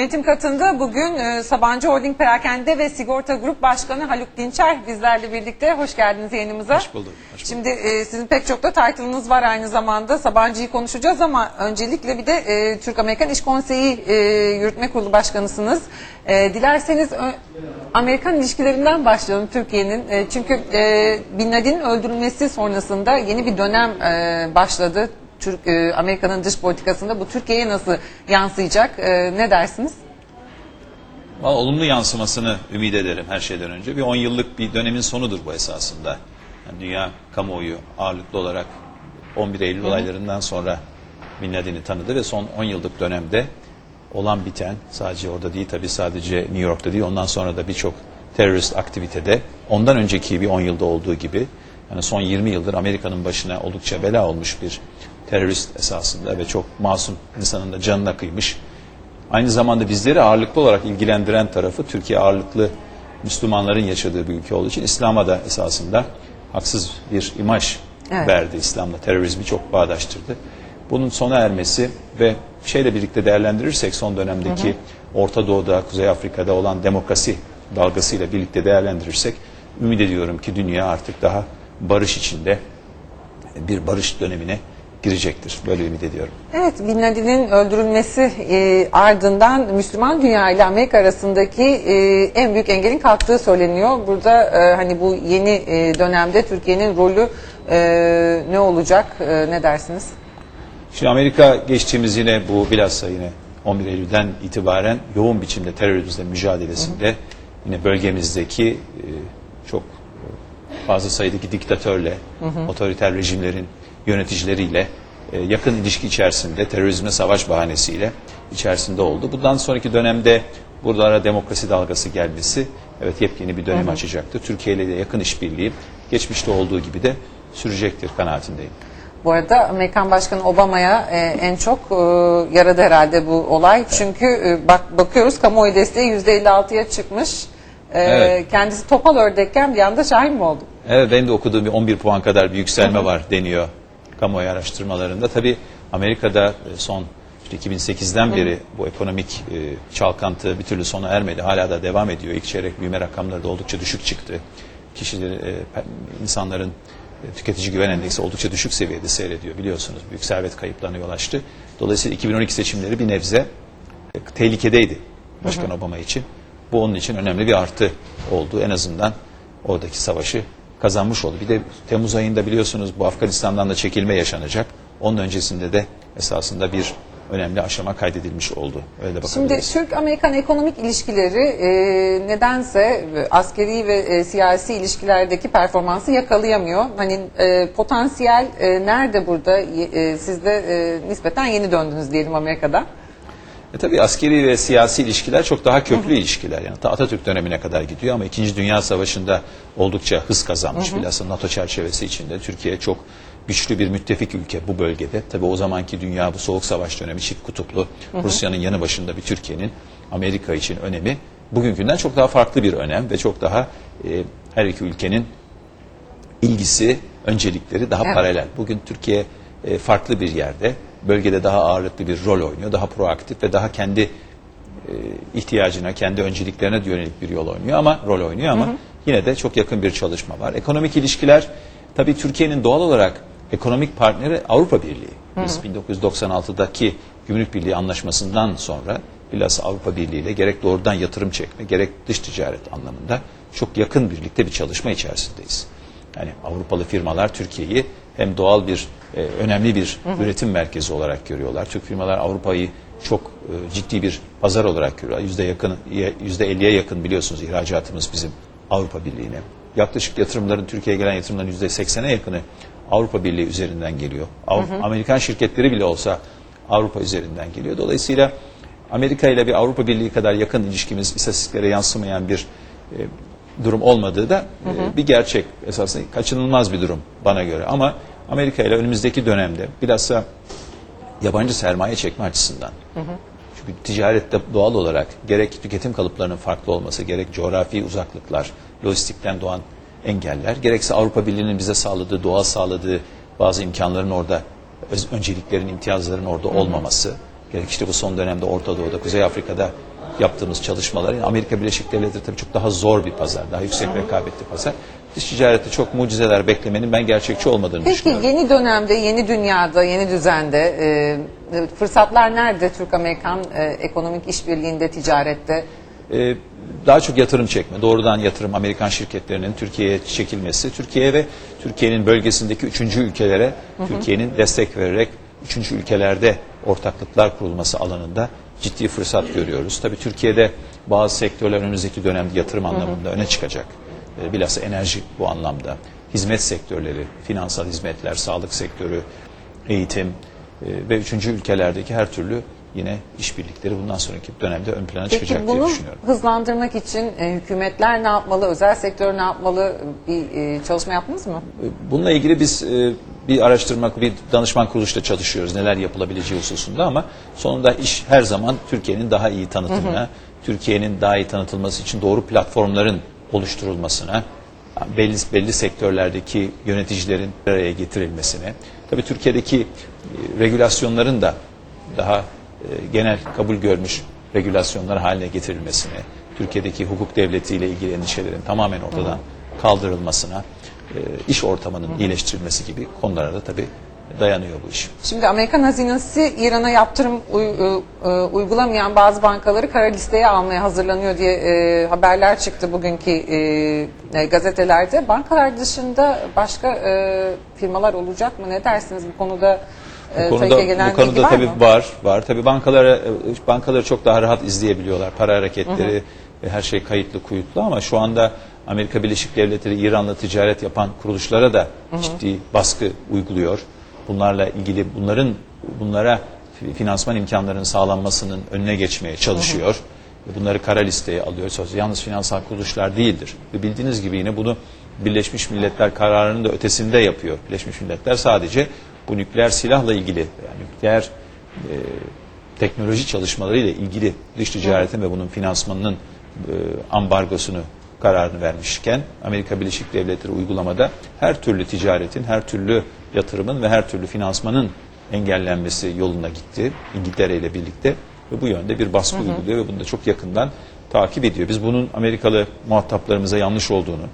Yönetim katında bugün e, Sabancı Holding Perakende ve Sigorta Grup Başkanı Haluk Dinçer bizlerle birlikte. Hoş geldiniz yayınımıza. Hoş bulduk, hoş bulduk. Şimdi e, sizin pek çok da title'ınız var aynı zamanda. Sabancı'yı konuşacağız ama öncelikle bir de e, Türk-Amerikan İş Konseyi e, Yürütme Kurulu Başkanısınız. E, dilerseniz ö- Amerikan ilişkilerinden başlayalım Türkiye'nin. E, çünkü e, Bin Laden'in öldürülmesi sonrasında yeni bir dönem e, başladı. Türk e, Amerika'nın dış politikasında bu Türkiye'ye nasıl yansıyacak? E, ne dersiniz? Valla olumlu yansımasını ümit ederim her şeyden önce. Bir 10 yıllık bir dönemin sonudur bu esasında. Yani dünya kamuoyu ağırlıklı olarak 11 Eylül olaylarından sonra Bin Laden'i tanıdı ve son 10 yıllık dönemde olan biten sadece orada değil tabii sadece New York'ta değil ondan sonra da birçok terörist aktivitede ondan önceki bir 10 yılda olduğu gibi yani son 20 yıldır Amerika'nın başına oldukça bela olmuş bir terörist esasında ve çok masum insanın da canına kıymış Aynı zamanda bizleri ağırlıklı olarak ilgilendiren tarafı Türkiye ağırlıklı Müslümanların yaşadığı bir ülke olduğu için İslam'a da esasında haksız bir imaj Evet. verdi. İslam'la terörizmi çok bağdaştırdı. Bunun sona ermesi ve şeyle birlikte değerlendirirsek son dönemdeki Orta Doğu'da, Kuzey Afrika'da olan demokrasi dalgasıyla birlikte değerlendirirsek ümit ediyorum ki dünya artık daha barış içinde bir barış dönemine girecektir. Böyle ümit ediyorum. Evet, Bin Laden'in öldürülmesi e, ardından Müslüman dünya ile Amerika arasındaki e, en büyük engelin kalktığı söyleniyor. Burada e, hani bu yeni e, dönemde Türkiye'nin rolü e, ne olacak? E, ne dersiniz? Şimdi Amerika geçtiğimiz yine bu bilhassa yine 11 Eylül'den itibaren yoğun biçimde terörizmle mücadelesinde yine bölgemizdeki e, çok fazla sayıdaki diktatörle, otoriter rejimlerin yöneticileriyle e, yakın ilişki içerisinde terörizme savaş bahanesiyle içerisinde oldu. Bundan sonraki dönemde buralara demokrasi dalgası gelmesi evet yepyeni bir dönem açacaktır. Türkiye ile de yakın işbirliği geçmişte olduğu gibi de sürecektir kanaatindeyim. Bu arada Amerikan Başkanı Obama'ya e, en çok e, yaradı herhalde bu olay. Çünkü e, bak bakıyoruz kamuoyu desteği %56'ya çıkmış. E, Evet. Kendisi topal ördekken bir anda şahin mi oldu? Evet benim de okuduğum bir 11 puan kadar bir yükselme var deniyor kamuoyu araştırmalarında. Tabii Amerika'da e, son işte 2008'den beri bu ekonomik e, çalkantı bir türlü sona ermedi. Hala da devam ediyor. İlk çeyrek büyüme rakamları da oldukça düşük çıktı. Kişileri, e, insanların tüketici güven endeksi oldukça düşük seviyede seyrediyor biliyorsunuz. Büyük servet kayıplarına yol açtı. Dolayısıyla 2012 seçimleri bir nebze tehlikedeydi Başkan Obama için. Bu onun için önemli bir artı oldu. En azından oradaki savaşı kazanmış oldu. Bir de Temmuz ayında biliyorsunuz bu Afganistan'dan da çekilme yaşanacak. Onun öncesinde de esasında bir önemli aşama kaydedilmiş oldu. Öyle Şimdi. Türk-Amerikan ekonomik ilişkileri e, nedense askeri ve e, siyasi ilişkilerdeki performansı yakalayamıyor. Hani e, potansiyel e, nerede burada? E, siz de e, nispeten yeni döndünüz diyelim Amerika'da. E tabii askeri ve siyasi ilişkiler çok daha köklü ilişkiler. Yani ta Atatürk dönemine kadar gidiyor ama 2. Dünya Savaşı'nda oldukça hız kazanmış. Bilhassa NATO çerçevesi içinde Türkiye çok güçlü bir müttefik ülke bu bölgede. Tabii o zamanki dünya bu soğuk savaş dönemi çift kutuplu. Rusya'nın yanı başında bir Türkiye'nin Amerika için önemi bugünkünden çok daha farklı bir önem ve çok daha e, her iki ülkenin ilgisi, öncelikleri daha Evet. paralel. Bugün Türkiye e, farklı bir yerde, bölgede daha ağırlıklı bir rol oynuyor, daha proaktif ve daha kendi e, ihtiyacına, kendi önceliklerine yönelik bir yol oynuyor ama rol oynuyor ama yine de çok yakın bir çalışma var. Ekonomik ilişkiler tabii Türkiye'nin doğal olarak ekonomik partneri Avrupa Birliği. Biz 1996'daki Gümrük Birliği anlaşmasından sonra bilhassa Avrupa Birliği ile gerek doğrudan yatırım çekme, gerek dış ticaret anlamında çok yakın birlikte bir çalışma içerisindeyiz. Yani Avrupalı firmalar Türkiye'yi hem doğal bir e, önemli bir üretim merkezi olarak görüyorlar. Türk firmalar Avrupa'yı çok e, ciddi bir pazar olarak görüyorlar. Yüzde yakın, yüzde 50'ye yakın biliyorsunuz ihracatımız bizim Avrupa Birliği'ne. Yaklaşık yatırımların Türkiye'ye gelen yatırımların yüzde 80'e yakını Avrupa Birliği üzerinden geliyor. Av- Amerikan şirketleri bile olsa Avrupa üzerinden geliyor. Dolayısıyla Amerika ile bir Avrupa Birliği kadar yakın ilişkimiz istatistiklere yansımayan bir e, durum olmadığı da e, bir gerçek esasında kaçınılmaz bir durum bana göre. Ama Amerika ile önümüzdeki dönemde bilhassa yabancı sermaye çekme açısından. Çünkü ticarette doğal olarak gerek tüketim kalıplarının farklı olması, gerek coğrafi uzaklıklar, lojistikten doğan engeller, gerekse Avrupa Birliği'nin bize sağladığı, doğal sağladığı bazı imkanların orada, önceliklerin, imtiyazların orada olmaması, gerek işte bu son dönemde Orta Doğu'da, Kuzey Afrika'da yaptığımız çalışmalar. Yani Amerika Birleşik Devletleri tabii çok daha zor bir pazar, daha yüksek rekabetli pazar. Dış ticarette çok mucizeler beklemenin ben gerçekçi olmadığını Peki düşünüyorum. yeni dönemde, yeni dünyada, yeni düzende e, fırsatlar nerede Türk-Amerikan e, ekonomik işbirliğinde, ticarette? Ee, daha çok yatırım çekme, doğrudan yatırım Amerikan şirketlerinin Türkiye'ye çekilmesi, Türkiye ve Türkiye'nin bölgesindeki üçüncü ülkelere Türkiye'nin destek vererek üçüncü ülkelerde ortaklıklar kurulması alanında ciddi fırsat görüyoruz. Tabii Türkiye'de bazı sektörler önümüzdeki dönemde yatırım anlamında öne çıkacak. Ee, bilhassa enerji bu anlamda. Hizmet sektörleri, finansal hizmetler, sağlık sektörü, eğitim e, ve üçüncü ülkelerdeki her türlü yine işbirlikleri bundan sonraki dönemde ön plana çıkacak Peki diye bunu düşünüyorum. hızlandırmak için e, hükümetler ne yapmalı, özel sektör ne yapmalı bir e, çalışma yaptınız mı? Bununla ilgili biz e, bir araştırma, bir danışman kuruluşta çalışıyoruz neler yapılabileceği hususunda ama sonunda iş her zaman Türkiye'nin daha iyi tanıtımına, Türkiye'nin daha iyi tanıtılması için doğru platformların oluşturulmasına, belli belli sektörlerdeki yöneticilerin bir araya getirilmesine, tabii Türkiye'deki e, regülasyonların da daha e, genel kabul görmüş regülasyonlar haline getirilmesine, Türkiye'deki hukuk devletiyle ilgili endişelerin tamamen ortadan kaldırılmasına, e, iş ortamının iyileştirilmesi gibi konulara da tabii dayanıyor bu iş. Şimdi Amerikan hazinesi İran'a yaptırım e, e, uygulamayan bazı bankaları kara listeye almaya hazırlanıyor diye e, haberler çıktı bugünkü e, e, gazetelerde. Bankalar dışında başka e, firmalar olacak mı? Ne dersiniz bu konuda? E, Bu konuda, TÜİK'e gelen bu konuda var tabii mı? var, var. Tabii bankalara, e, bankaları çok daha rahat izleyebiliyorlar. Para hareketleri ve her şey kayıtlı kuyutlu ama şu anda Amerika Birleşik Devletleri İran'la ticaret yapan kuruluşlara da ciddi baskı uyguluyor. Bunlarla ilgili bunların bunlara fi- finansman imkanlarının sağlanmasının önüne geçmeye çalışıyor. Ve Bunları kara listeye alıyor. Söz- Yalnız finansal kuruluşlar değildir. Ve bildiğiniz gibi yine bunu Birleşmiş Milletler kararının da ötesinde yapıyor. Birleşmiş Milletler sadece bu nükleer silahla ilgili yani nükleer e, teknoloji çalışmaları ile ilgili dış ticaretin ve bunun finansmanının e, ambargosunu kararını vermişken Amerika Birleşik Devletleri uygulamada her türlü ticaretin, her türlü yatırımın ve her türlü finansmanın engellenmesi yoluna gitti İngiltere ile birlikte ve bu yönde bir baskı uyguluyor ve bunu da çok yakından takip ediyor. Biz bunun Amerikalı muhataplarımıza yanlış olduğunu,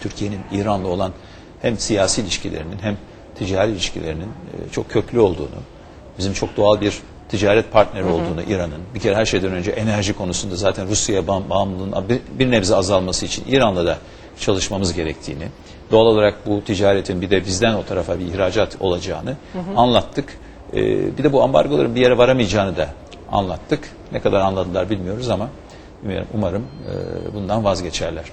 Türkiye'nin İran'la olan hem siyasi ilişkilerinin hem ticari ilişkilerinin e, çok köklü olduğunu, bizim çok doğal bir ticaret partneri olduğunu İran'ın, bir kere her şeyden önce enerji konusunda zaten Rusya'ya bağım- bağımlılığın bir, bir nebze azalması için İran'la da çalışmamız gerektiğini, doğal olarak bu ticaretin bir de bizden o tarafa bir ihracat olacağını anlattık. E, bir de bu ambargoların bir yere varamayacağını da anlattık. Ne kadar anladılar bilmiyoruz ama umarım, umarım e, bundan vazgeçerler.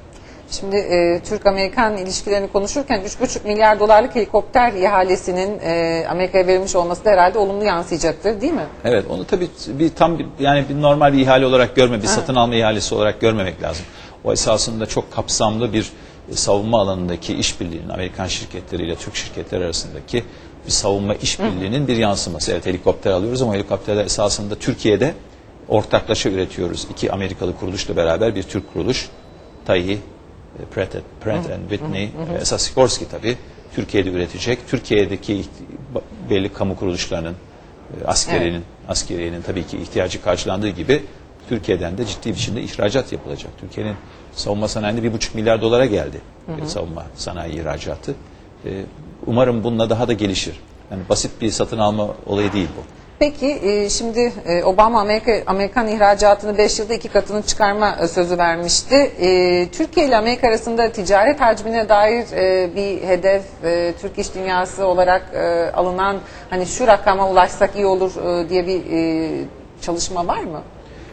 Şimdi e, Türk-Amerikan ilişkilerini konuşurken 3,5 milyar dolarlık helikopter ihalesinin e, Amerika'ya verilmiş olması da herhalde olumlu yansıyacaktır değil mi? Evet onu tabii bir tam bir, yani bir normal bir ihale olarak görme, bir satın alma ihalesi olarak görmemek lazım. O esasında çok kapsamlı bir e, savunma alanındaki işbirliğinin Amerikan şirketleriyle Türk şirketleri arasındaki bir savunma işbirliğinin bir yansıması. Evet helikopter alıyoruz ama helikopterler esasında Türkiye'de ortaklaşa üretiyoruz. İki Amerikalı kuruluşla beraber bir Türk kuruluş. TAI, Pratt, Pratt and Whitney, esas Sikorsky tabii Türkiye'de üretecek. Türkiye'deki belli kamu kuruluşlarının e, askerinin, askeriyenin tabii ki ihtiyacı karşılandığı gibi Türkiye'den de ciddi biçimde ihracat yapılacak. Türkiye'nin savunma sanayinde bir buçuk milyar dolara geldi e, savunma sanayi ihracatı. E, umarım bununla daha da gelişir. Yani basit bir satın alma olayı değil bu. Peki e, şimdi e, Obama Amerika Amerikan ihracatını 5 yılda iki katını çıkarma e, sözü vermişti. E, Türkiye ile Amerika arasında ticaret hacmine dair e, bir hedef e, Türk iş dünyası olarak e, alınan hani şu rakama ulaşsak iyi olur e, diye bir e, çalışma var mı?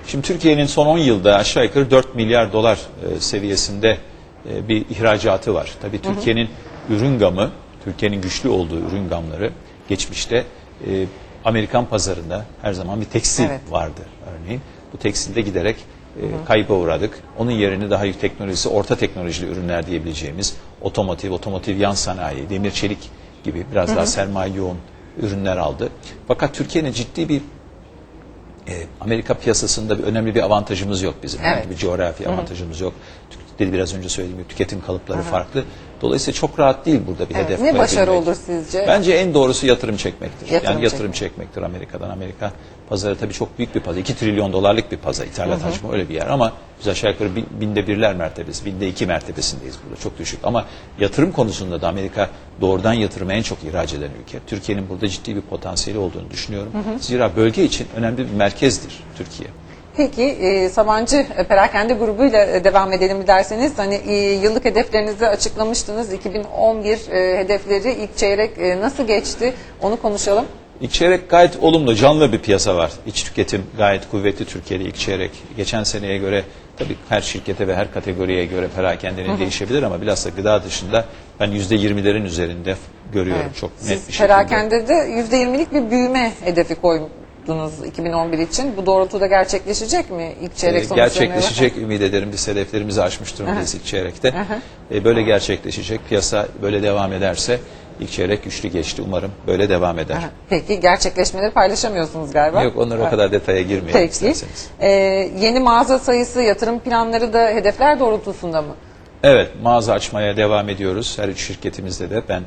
Şimdi Türkiye'nin son 10 yılda aşağı yukarı 4 milyar dolar e, seviyesinde e, bir ihracatı var. Tabii Türkiye'nin ürün gamı, Türkiye'nin güçlü olduğu ürün gamları geçmişte e, Amerikan pazarında her zaman bir tekstil Evet. vardı örneğin. Bu tekstilde giderek e, kayba uğradık. Onun yerini daha iyi teknolojisi, orta teknolojili ürünler diyebileceğimiz otomotiv, otomotiv yan sanayi, demir çelik gibi biraz daha sermaye yoğun ürünler aldı. Fakat Türkiye'nin ciddi bir e, Amerika piyasasında bir önemli bir avantajımız yok bizim. Evet. Herhangi bir coğrafi avantajımız yok. Tü- dedi biraz önce söylediğim gibi tüketim kalıpları farklı. Dolayısıyla çok rahat değil burada bir Evet, hedef ne başarı olur sizce? Bence en doğrusu yatırım çekmektir. Yatırım yani yatırım çekmektir Amerika'dan. Amerika pazarı tabii çok büyük bir pazar. 2 trilyon dolarlık bir pazar. İthalat hacmi öyle bir yer ama biz aşağı yukarı bin- binde birler mertebesi, binde iki mertebesindeyiz burada. Çok düşük. Ama yatırım konusunda da Amerika doğrudan yatırımı en çok ihraç eden ülke. Türkiye'nin burada ciddi bir potansiyeli olduğunu düşünüyorum. Zira bölge için önemli bir merkezdir Türkiye. Peki e, Sabancı Perakende grubuyla e, devam edelim dilerseniz. Hani e, yıllık hedeflerinizi açıklamıştınız. 2011 e, hedefleri ilk çeyrek e, nasıl geçti? Onu konuşalım. İlk çeyrek gayet olumlu, canlı bir piyasa var. İç tüketim gayet kuvvetli Türkiye'de ilk çeyrek. Geçen seneye göre tabii her şirkete ve her kategoriye göre perakendenin değişebilir ama bilhassa gıda dışında ben %20'lerin üzerinde görüyorum Evet. çok net bir Siz şekilde. Perakende de %20'lik bir büyüme hedefi koydunuz 2011 için. Bu doğrultuda gerçekleşecek mi ilk çeyrek Ee, sonuçlarına? gerçekleşecek ümit ederim. Biz hedeflerimizi aşmış durumdayız ilk çeyrekte. Ee, böyle gerçekleşecek. Piyasa böyle devam ederse ilk çeyrek güçlü geçti. Umarım böyle devam eder. Peki gerçekleşmeleri paylaşamıyorsunuz galiba. Yok onlara o kadar detaya girmeyelim Peki. isterseniz. Ee, yeni mağaza sayısı, yatırım planları da hedefler doğrultusunda mı? Evet, mağaza açmaya devam ediyoruz. Her üç şirketimizde de ben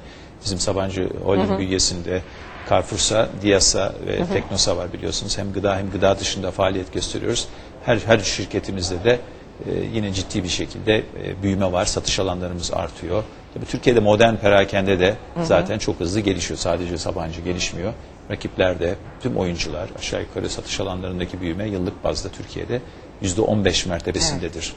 bizim Sabancı Holding bünyesinde Carrefour'sa, Dias'a ve Teknosa var biliyorsunuz. Hem gıda hem gıda dışında faaliyet gösteriyoruz. Her her üç şirketimizde de e, yine ciddi bir şekilde e, büyüme var. Satış alanlarımız artıyor. Tabii Türkiye'de modern perakende de zaten çok hızlı gelişiyor. Sadece Sabancı gelişmiyor. Rakipler de tüm oyuncular aşağı yukarı satış alanlarındaki büyüme yıllık bazda Türkiye'de %15 mertebesindedir.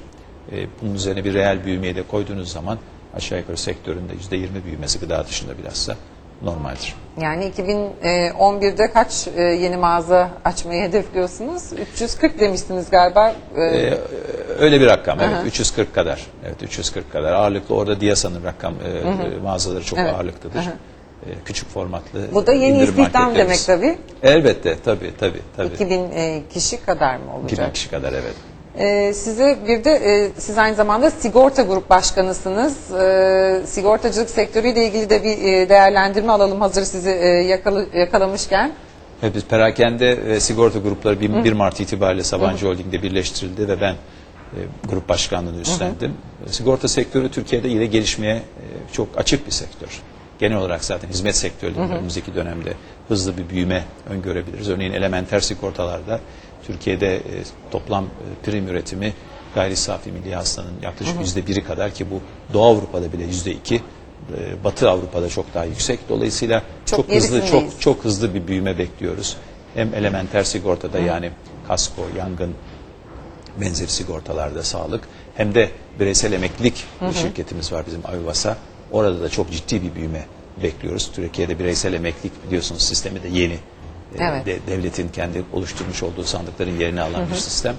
E, bunun üzerine bir reel büyümeyi de koyduğunuz zaman aşağı yukarı sektöründe %20 büyümesi gıda dışında bilhassa normaldir. Yani 2011'de kaç e, yeni mağaza açmayı hedefliyorsunuz? 340 demiştiniz galiba. Ee, E, öyle bir rakam evet 340 kadar. Evet 340 kadar. Ağırlıklı orada Diasa'nın rakam e, e, mağazaları çok Evet. ağırlıklıdır. E, küçük formatlı bu da yeni istihdam demek tabii. Elbette tabii tabii tabii. 2000 e, kişi kadar mı 2000 olacak? kişi kadar evet. Ee, size bir de e, siz aynı zamanda sigorta grup başkanısınız. Ee, sigortacılık sektörüyle ilgili de bir e, değerlendirme alalım hazır sizi e, yakalı, yakalamışken. Evet, biz perakende ve sigorta grupları 1, 1 Mart itibariyle Sabancı Holding'de birleştirildi ve ben e, grup başkanlığını üstlendim. E, Sigorta sektörü Türkiye'de yine gelişmeye e, çok açık bir sektör. Genel olarak zaten hizmet sektörlerinde önümüzdeki dönemde hızlı bir büyüme öngörebiliriz. Örneğin elementer sigortalarda Türkiye'de e, toplam e, prim üretimi gayri safi milli hasılanın yaklaşık yüzde biri kadar ki bu Doğu Avrupa'da bile yüzde iki, e, Batı Avrupa'da çok daha yüksek. Dolayısıyla Çok çok, hızlı, çok çok hızlı bir büyüme bekliyoruz. Hem elementer sigortada yani kasko, yangın benzeri sigortalarda sağlık hem de bireysel emeklilik bir şirketimiz var bizim Avivas'a. Orada da çok ciddi bir büyüme bekliyoruz. Türkiye'de bireysel emeklilik biliyorsunuz sistemi de yeni. Ee, Evet. de- devletin kendi oluşturmuş olduğu sandıkların yerini alan bir sistem.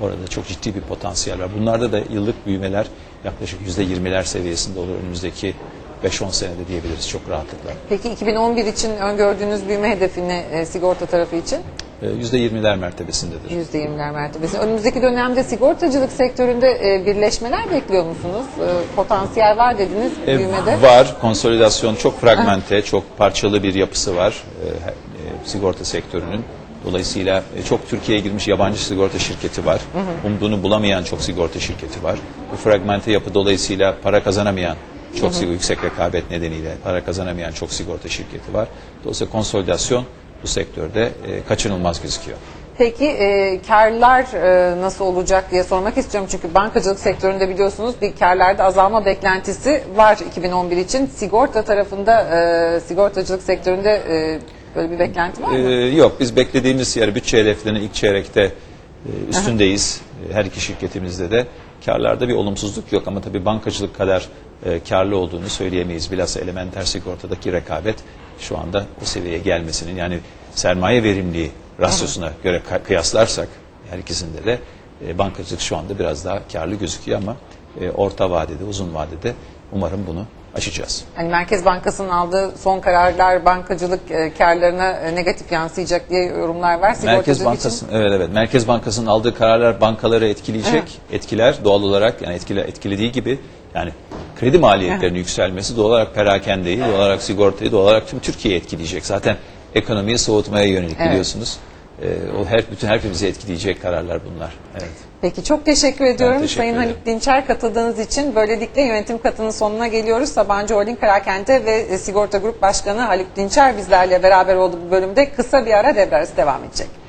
Orada çok ciddi bir potansiyel var. Bunlarda da yıllık büyümeler yaklaşık %20'ler seviyesinde olur önümüzdeki 5-10 senede diyebiliriz çok rahatlıkla. Peki 2011 için öngördüğünüz büyüme hedefini e, sigorta tarafı için? Ee, %20'ler mertebesindedir. %20'ler mertebesi. Önümüzdeki dönemde sigortacılık sektöründe e, birleşmeler bekliyor musunuz? E, potansiyel var dediniz E, büyümede. Var. Konsolidasyon çok fragmente, çok parçalı bir yapısı var e, e, sigorta sektörünün. Dolayısıyla e, çok Türkiye'ye girmiş yabancı sigorta şirketi var. Umduğunu bulamayan çok sigorta şirketi var. Bu fragmente yapı dolayısıyla para kazanamayan çok sigorta, yüksek rekabet nedeniyle para kazanamayan çok sigorta şirketi var. Dolayısıyla konsolidasyon bu sektörde e, kaçınılmaz gözüküyor. Peki e, karlar e, nasıl olacak diye sormak istiyorum. Çünkü bankacılık sektöründe biliyorsunuz bir karlarda azalma beklentisi var 2011 için. Sigorta tarafında, e, sigortacılık sektöründe e, böyle bir beklenti var mı? Ee, yok biz beklediğimiz yer bütçe hedeflerinin ilk çeyrekte e, üstündeyiz. E, Her iki şirketimizde de. Karlarda bir olumsuzluk yok ama tabii bankacılık kadar e, karlı olduğunu söyleyemeyiz. Bilhassa elementer sigortadaki rekabet şu anda o seviyeye gelmesinin yani sermaye verimliliği rasyosuna göre ka- kıyaslarsak her ikisinde de e, bankacılık şu anda biraz daha karlı gözüküyor ama e, orta vadede, uzun vadede umarım bunu aşacağız. Hani Merkez Bankası'nın aldığı son kararlar bankacılık e, karlarına e, negatif yansıyacak diye yorumlar var. Merkez Bankası evet evet Merkez Bankası'nın aldığı kararlar bankaları etkileyecek. Etkiler doğal olarak yani etkile, etkilediği gibi yani kredi maliyetlerinin yükselmesi doğal olarak perakendeyi, doğal olarak sigortayı, doğal olarak tüm Türkiye'yi etkileyecek. Zaten ekonomiyi soğutmaya yönelik Evet. biliyorsunuz. Ee, o her bütün hepimizi etkileyecek kararlar bunlar. Evet. Peki çok teşekkür ediyorum teşekkür Sayın ederim. Haluk Dinçer katıldığınız için. Böylelikle yönetim katının sonuna geliyoruz. Sabancı Holding Perakende ve e, Sigorta Grup Başkanı Haluk Dinçer bizlerle beraber oldu bu bölümde. Kısa bir ara devre arası devam edecek.